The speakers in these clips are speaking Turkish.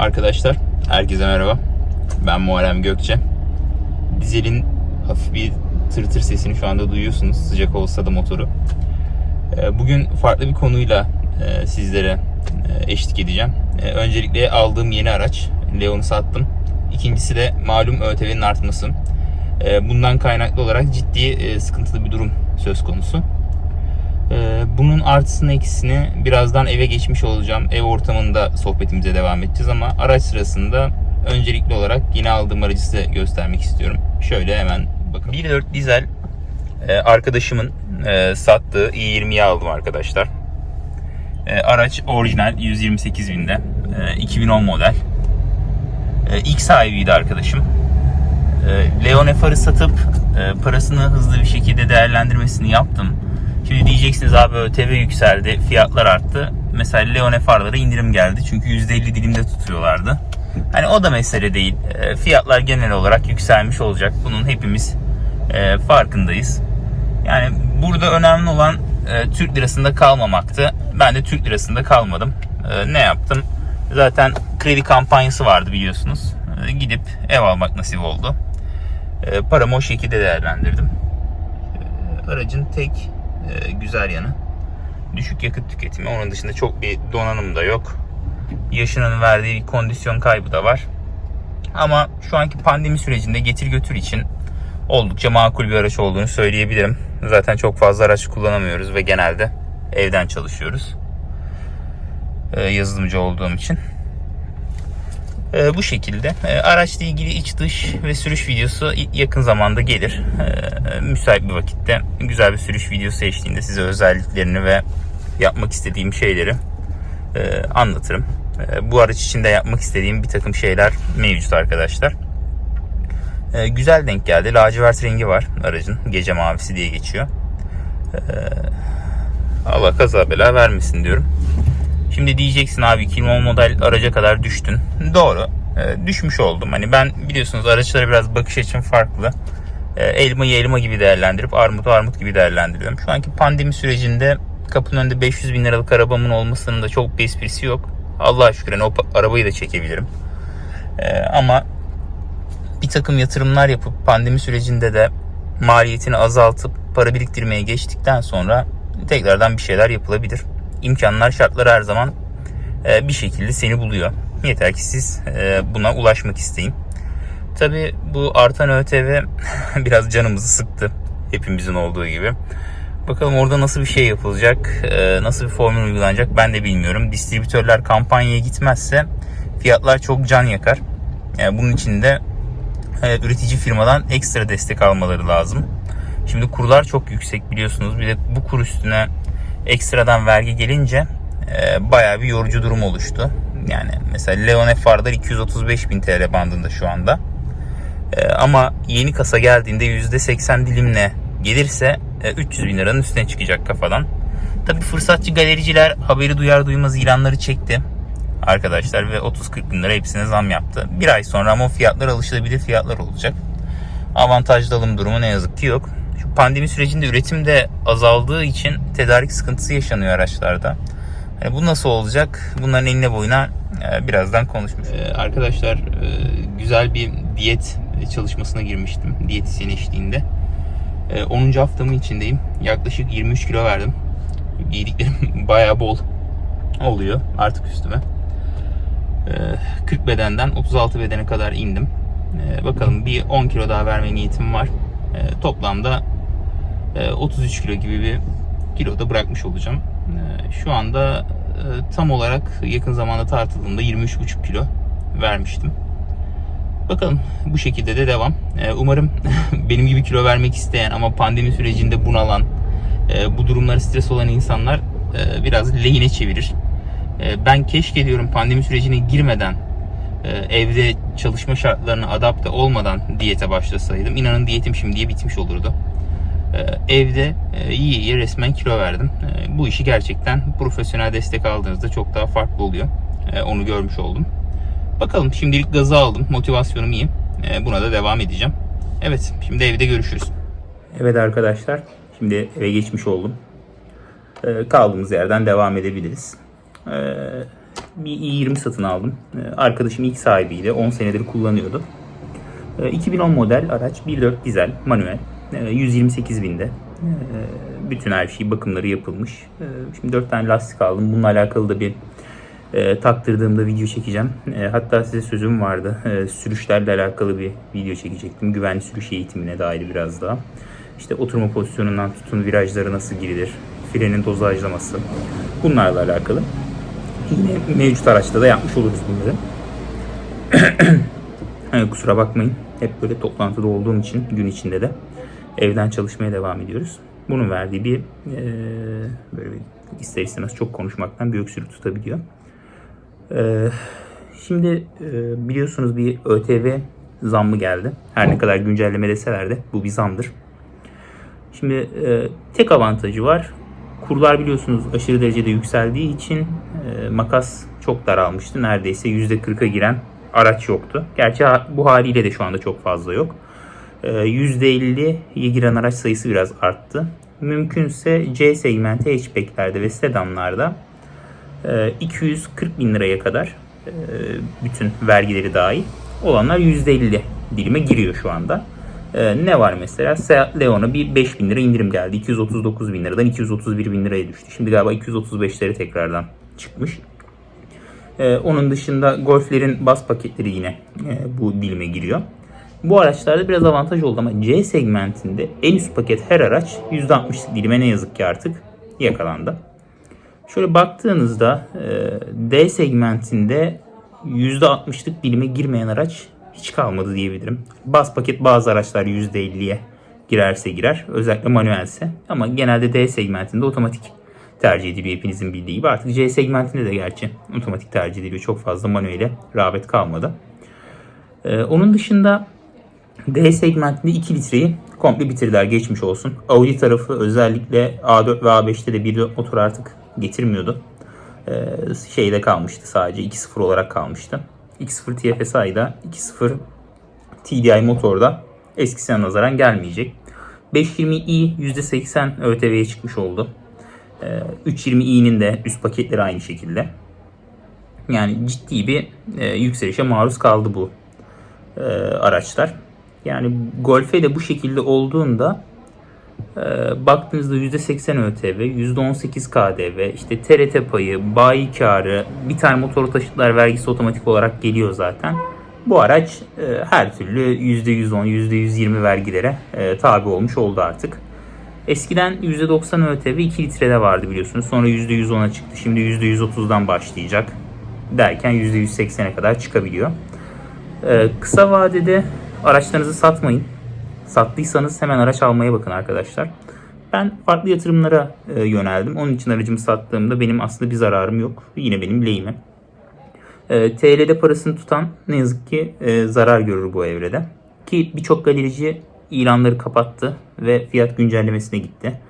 Arkadaşlar, herkese merhaba. Ben Muharrem Gökçe. Dizelin hafif bir tır tır sesini şu anda duyuyorsunuz. Sıcak olsa da motoru. Ee, Bugün farklı bir konuyla e, sizlere e, eşlik edeceğim. E, Öncelikle aldığım yeni araç. Leon'u sattım. İkincisi de malum ÖTV'nin artması. Bundan kaynaklı olarak ciddi sıkıntılı bir durum söz konusu. Ee, Bunun artısını eksisini birazdan eve geçmiş olacağım. Ev ortamında sohbetimize devam edeceğiz ama araç sırasında öncelikli olarak yeni aldığım aracı size göstermek istiyorum. Şöyle hemen bakın. 1.4 dizel e, arkadaşımın e, sattığı i20'yi aldım arkadaşlar. E, Araç orijinal 128 binde. E, 2010 model. İlk sahibiydi arkadaşım. E, Leon FR'ı satıp parasını hızlı bir şekilde değerlendirmesini yaptım. Şimdi diyeceksiniz abi ÖTV yükseldi, fiyatlar arttı. Mesela Leon FR'lara indirim geldi çünkü %50 dilimde tutuyorlardı. Hani o da mesele değil. E, Fiyatlar genel olarak yükselmiş olacak. Bunun hepimiz e, farkındayız. Yani burada önemli olan e, Türk lirasında kalmamaktı. Ben de Türk lirasında kalmadım. Ne yaptım? Zaten kredi kampanyası vardı biliyorsunuz. Gidip ev almak nasip oldu. Paramı o şekilde değerlendirdim. Aracın tek e, güzel yanı düşük yakıt tüketimi. Onun dışında çok bir donanım da yok. Yaşının verdiği bir kondisyon kaybı da var. Ama şu anki pandemi sürecinde getir götür için oldukça makul bir araç olduğunu söyleyebilirim. Zaten çok fazla araç kullanamıyoruz ve genelde evden çalışıyoruz. Ee, yazılımcı olduğum için. Ee, bu şekilde. Ee, araçla ilgili iç dış ve sürüş videosu yakın zamanda gelir. Ee, müsait bir vakitte güzel bir sürüş videosu eşliğinde size özelliklerini ve yapmak istediğim şeyleri e, anlatırım. Ee, bu araç içinde yapmak istediğim bir takım şeyler mevcut arkadaşlar. Ee, güzel denk geldi. Lacivert rengi var aracın. Gece mavisi diye geçiyor. Ee, Allah kaza bela vermesin diyorum. Şimdi diyeceksin abi 2010 model araca kadar düştün. Doğru. Ee, düşmüş oldum. Hani ben biliyorsunuz araçlara biraz bakış açım farklı. Ee, elmayı elma gibi değerlendirip armutu armut gibi değerlendiriyorum. Şu anki pandemi sürecinde kapının önünde 500 bin liralık arabamın olmasının da çok bir esprisi yok. Allah'a şükür hani o arabayı da çekebilirim. Ee, ama bir takım yatırımlar yapıp pandemi sürecinde de maliyetini azaltıp para biriktirmeye geçtikten sonra tekrardan bir şeyler yapılabilir. İmkanlar, şartlar her zaman e, bir şekilde seni buluyor. Yeter ki siz e, buna ulaşmak isteyin. Tabi bu artan ÖTV biraz canımızı sıktı. Hepimizin olduğu gibi. Bakalım orada nasıl bir şey yapılacak, e, nasıl bir formül uygulanacak ben de bilmiyorum. Distribütörler kampanyaya gitmezse fiyatlar çok can yakar. Yani bunun için de e, üretici firmadan ekstra destek almaları lazım. Şimdi kurlar çok yüksek biliyorsunuz. Bir de bu kur üstüne ekstradan vergi gelince e, bayağı bir yorucu durum oluştu. Yani mesela Leon FR'lar 235 bin TL bandında şu anda. E, ama yeni kasa geldiğinde %80 dilimle gelirse e, 300 bin liranın üstüne çıkacak kafadan. Tabi fırsatçı galericiler haberi duyar duymaz ilanları çekti arkadaşlar ve 30-40 bin lira hepsine zam yaptı. Bir ay sonra ama o fiyatlar alışılabilir fiyatlar olacak. Avantajlı alım durumu ne yazık ki yok. Pandemi sürecinde üretim de azaldığı için tedarik sıkıntısı yaşanıyor araçlarda. Yani bu nasıl olacak? Bunların eline boyuna e, birazdan konuşmuş. arkadaşlar e, güzel bir diyet çalışmasına girmiştim. Diyetisyen eşliğinde. E, 10. haftamın içindeyim. Yaklaşık 23 kilo verdim. Giydiklerim bayağı bol oluyor artık üstüme. E, 40 bedenden 36 bedene kadar indim. E, bakalım bir 10 kilo daha verme niyetim var. E, toplamda e, 33 kilo gibi bir kilo da bırakmış olacağım. E, şu anda e, tam olarak yakın zamanda tartıldığımda 23,5 kilo vermiştim. Bakalım bu şekilde de devam. E, umarım benim gibi kilo vermek isteyen ama pandemi sürecinde bunalan, e, bu durumları stres olan insanlar e, biraz lehine çevirir. Ben keşke diyorum pandemi sürecine girmeden evde çalışma şartlarına adapte olmadan diyete başlasaydım. İnanın diyetim şimdiye bitmiş olurdu. Evde e, iyi iyi resmen kilo verdim. E, bu işi gerçekten profesyonel destek aldığınızda çok daha farklı oluyor. E, onu görmüş oldum. Bakalım şimdilik gazı aldım. Motivasyonum iyi. Buna da devam edeceğim. Evet şimdi evde görüşürüz. Evet arkadaşlar şimdi eve geçmiş oldum. Kaldığımız yerden devam edebiliriz. Bir i20 satın aldım. Arkadaşım ilk sahibiydi. 10 senedir kullanıyordu. Ee, 2010 model araç 1.4 dizel manuel. Ee, 128 binde. Ee, Bütün her şey bakımları yapılmış. Ee, Şimdi 4 tane lastik aldım. Bununla alakalı da bir e, taktırdığımda video çekeceğim. E, hatta size sözüm vardı. E, sürüşlerle alakalı bir video çekecektim. Güvenli sürüş eğitimine dair biraz daha. İşte oturma pozisyonundan tutun virajlara nasıl girilir, frenin dozajlaması bunlarla alakalı. Yine mevcut araçta da yapmış oluruz bunları. Kusura bakmayın. Hep böyle toplantıda olduğum için gün içinde de evden çalışmaya devam ediyoruz. Bunun verdiği bir e, böyle bir ister istemez çok konuşmaktan bir öksürük tutabiliyor. Ee, şimdi e, biliyorsunuz bir ÖTV zammı geldi. Her ne kadar güncelleme deseler de bu bir zamdır. Şimdi e, tek avantajı var. Kurlar biliyorsunuz aşırı derecede yükseldiği için e, makas çok daralmıştı. Neredeyse %40'a giren araç yoktu. Gerçi bu haliyle de şu anda çok fazla yok. E, %50'ye giren araç sayısı biraz arttı. Mümkünse C segmenti hatchbacklerde ve sedanlarda e, 240 bin liraya kadar e, bütün vergileri dahil olanlar %50 dilime giriyor şu anda. E, ne var mesela? Seat Leon'a bir 5 bin lira indirim geldi. 239 bin liradan 231 bin liraya düştü. Şimdi galiba 235'lere tekrardan çıkmış. E, onun dışında Golf'lerin bas paketleri yine e, bu dilime giriyor. Bu araçlarda biraz avantaj oldu ama C segmentinde en üst paket her araç %60'lık dilime ne yazık ki artık yakalandı. Şöyle baktığınızda e, D segmentinde %60'lık dilime girmeyen araç hiç kalmadı diyebilirim. Baz paket bazı araçlar %50'ye girerse girer. Özellikle manuelse. Ama genelde D segmentinde otomatik tercih ediliyor hepinizin bildiği gibi. Artık C segmentinde de gerçi otomatik tercih ediliyor. Çok fazla manuele rağbet kalmadı. E, onun dışında D segmentinde 2 litreyi komple bitirdiler geçmiş olsun. Audi tarafı özellikle A4 ve A5'te de 1.4 motor artık getirmiyordu. Ee, şeyde kalmıştı sadece 2.0 olarak kalmıştı. 2.0 TFSI'da 2.0 TDI motorda eskisine nazaran gelmeyecek. 520i %80 ÖTV'ye çıkmış oldu. Ee, 320i'nin de üst paketleri aynı şekilde. Yani ciddi bir e, yükselişe maruz kaldı bu e, araçlar. Yani Golf'e de bu şekilde olduğunda e, baktığınızda %80 ÖTV, %18 KDV, işte TRT payı, bayi karı, bir tane motor taşıtlar vergisi otomatik olarak geliyor zaten. Bu araç e, her türlü %110, %120 vergilere e, tabi olmuş oldu artık. Eskiden %90 ÖTV 2 litrede vardı biliyorsunuz. Sonra %110'a çıktı. Şimdi %130'dan başlayacak. Derken %180'e kadar çıkabiliyor. Ee, kısa vadede araçlarınızı satmayın. Sattıysanız hemen araç almaya bakın arkadaşlar. Ben farklı yatırımlara e, yöneldim. Onun için aracımı sattığımda benim aslında bir zararım yok. Yine benim lehime. E, TL'de parasını tutan ne yazık ki e, zarar görür bu evrede. Ki birçok galerici ilanları kapattı ve fiyat güncellemesine gitti.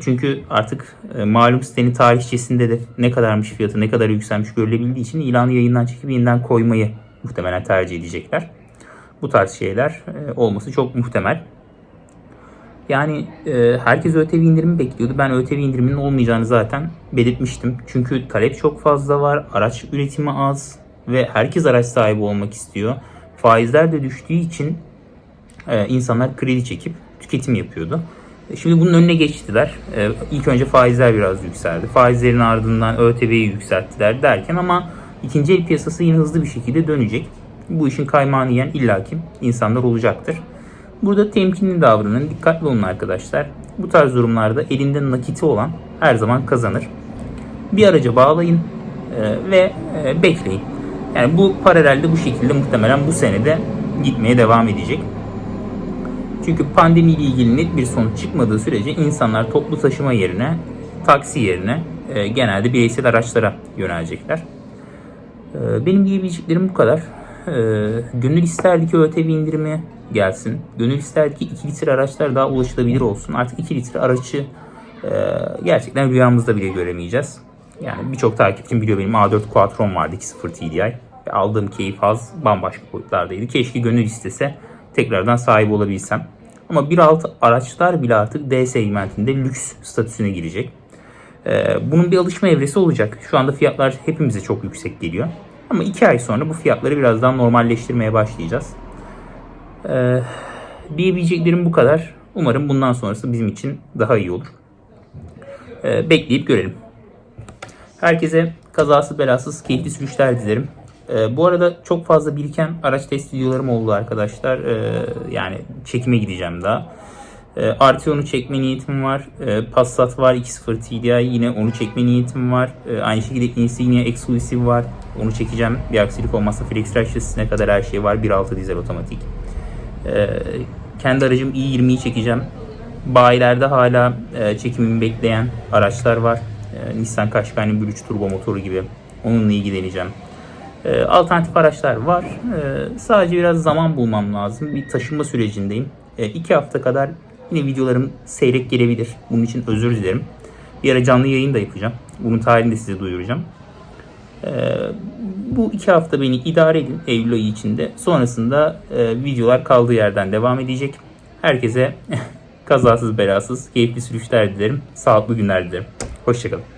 Çünkü artık malum sitenin tarihçesinde de ne kadarmış fiyatı, ne kadar yükselmiş görülebildiği için ilanı yayından çekip yeniden koymayı muhtemelen tercih edecekler. Bu tarz şeyler e, olması çok muhtemel. Yani e, herkes ÖTV indirimi bekliyordu. Ben ÖTV indiriminin olmayacağını zaten belirtmiştim. Çünkü talep çok fazla var. Araç üretimi az ve herkes araç sahibi olmak istiyor. Faizler de düştüğü için e, insanlar kredi çekip tüketim yapıyordu. E, Şimdi bunun önüne geçtiler. E, ilk önce faizler biraz yükseldi. Faizlerin ardından ÖTV'yi yükselttiler derken ama ikinci el piyasası yine hızlı bir şekilde dönecek. Bu işin kaymağını yiyen illaki insanlar olacaktır. Burada temkinli davranın, dikkatli olun arkadaşlar. Bu tarz durumlarda elinde nakiti olan her zaman kazanır. Bir araca bağlayın e, ve e, bekleyin. Yani bu paralelde bu şekilde muhtemelen bu senede gitmeye devam edecek. Çünkü pandemiyle ilgili net bir sonuç çıkmadığı sürece insanlar toplu taşıma yerine, taksi yerine e, genelde bireysel araçlara yönelecekler. Benim diyebileceklerim bu kadar. E, gönül isterdi ki ÖTV indirimi gelsin. Gönül isterdi ki 2 litre araçlar daha ulaşılabilir olsun. Artık 2 litre araçı e, gerçekten rüyamızda bile göremeyeceğiz. Yani birçok takipçim biliyor benim A4 Quattron vardı 2.0 TDI. Ve aldığım keyif haz bambaşka boyutlardaydı. Keşke gönül istese tekrardan sahip olabilsem. Ama 1.6 araçlar bile artık D segmentinde lüks statüsüne girecek. Ee, bunun bir alışma evresi olacak. Şu anda fiyatlar hepimize çok yüksek geliyor. Ama 2 ay sonra bu fiyatları biraz daha normalleştirmeye başlayacağız. Ee, diyebileceklerim bu kadar. Umarım bundan sonrası bizim için daha iyi olur. Ee, bekleyip görelim. Herkese kazasız belasız keyifli sürüşler dilerim. Ee, bu arada çok fazla biriken araç test videolarım oldu arkadaşlar. Ee, yani çekime gideceğim daha. Ee, Arteon'u çekme niyetim var. Ee, Passat var 2.0 TDI yine onu çekme niyetim var. Ee, aynı şekilde Insignia Exclusive var. Onu çekeceğim. Bir aksilik olmazsa Flex şasisine kadar her şey var. 1.6 dizel otomatik. Kendi aracım i20'yi çekeceğim. Bayilerde hala e, çekimimi bekleyen araçlar var. E, Nissan Qashqai'nin 1.3 turbo motoru gibi. Onunla ilgileneceğim. E, alternatif araçlar var. E, sadece biraz zaman bulmam lazım. Bir taşınma sürecindeyim. E, hafta kadar yine videolarım seyrek gelebilir. Bunun için özür dilerim. Bir ara canlı yayın da yapacağım. Bunun tarihini de size duyuracağım. E, bu iki hafta beni idare edin Eylül ayı içinde. Sonrasında e, videolar kaldığı yerden devam edecek. Herkese kazasız belasız keyifli sürüşler dilerim. Sağlıklı günler dilerim. Hoşçakalın.